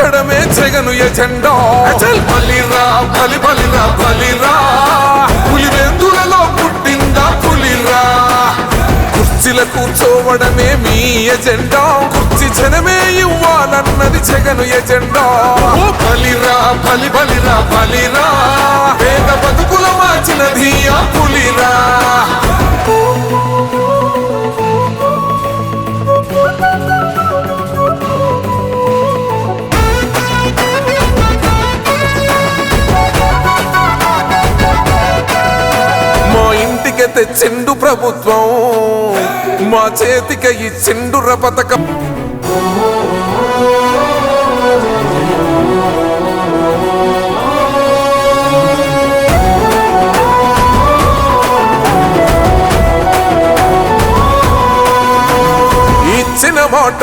గుడి కట్టడమే జగను ఎజెండా. బలిరా బలి బలిరా బలిరా పులివెందులలో పుట్టిందా పులిరా కుర్చీల కూర్చోవడమే మీ ఎజెండా. కుర్చీ జనమే ఇవ్వాలన్నది జగను ఎజెండా. బలిరా బలి బలిరా బలిరా పేద బతుకుల తెచ్చిండు ప్రభుత్వం. మా చేతికి ఇచ్చిండుర పథకం. ఇచ్చిన మాట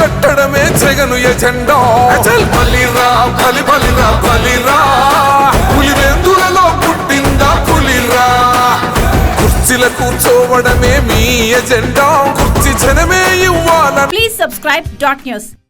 కట్టడమే జగను ఎజెండా. అచల్. బలిరా బలి బలిరా బలిరా. పులివెందులలో పుట్టిందా పులిరా? కుర్చీల కూర్చోవడమే మీ ఎజెండా. కుర్చీ జనమే ఇవ్వాల. Please subscribe dot news.